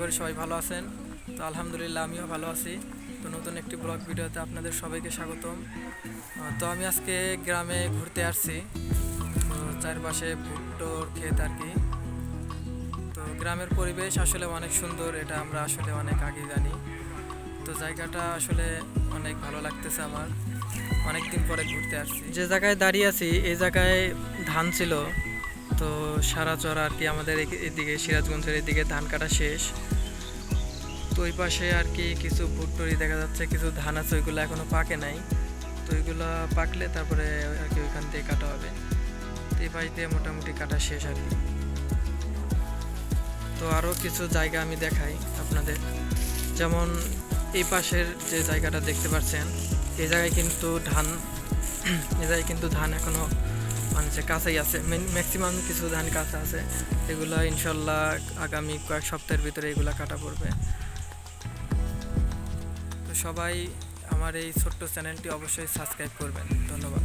করি সবাই ভালো আছেন। তো আলহামদুলিল্লাহ আমিও ভালো আছি। তো নতুন একটি ব্লগ ভিডিওতে আপনাদের সবাইকে স্বাগতম। তো আমি আজকে গ্রামে ঘুরতে আসছি। তো চারপাশে ভুট্টোর ক্ষেত আর কি। তো গ্রামের পরিবেশ আসলে অনেক সুন্দর, এটা আমরা আসলে অনেক আগে জানি। তো জায়গাটা আসলে অনেক ভালো লাগতেছে আমার। অনেক দিন পরে ঘুরতে আসছি। যে জায়গায় দাঁড়িয়ে আছি, এই জায়গায় ধান ছিল। তো সারা চড়া আর কি আমাদের এদিকে সিরাজগঞ্জের এদিকে ধান কাটা শেষ। তো ওই পাশে আর কি কিছু ভুট্টরি দেখা যাচ্ছে, কিছু ধান আছে, ওইগুলো এখনও পাকে নাই। তো ওইগুলো পাকলে তারপরে আর কি ওইখান থেকে কাটা হবে। তো এই পাশ দিয়ে মোটামুটি কাটা শেষ আর কি। তো আরও কিছু জায়গা আমি দেখাই আপনাদের। যেমন এই পাশের যে জায়গাটা দেখতে পাচ্ছেন এই জায়গায় কিন্তু ধান এই জায়গায় কিন্তু ধান এখনও যে কাছেই আছে ম্যাক্সিমাম কিছু ধান কাছে আছে, এগুলো ইনশাল্লাহ আগামী কয়েক সপ্তাহের ভিতরে এগুলো কাটা পড়বে। তো সবাই আমার এই ছোট্ট চ্যানেলটি অবশ্যই সাবস্ক্রাইব করবেন। ধন্যবাদ।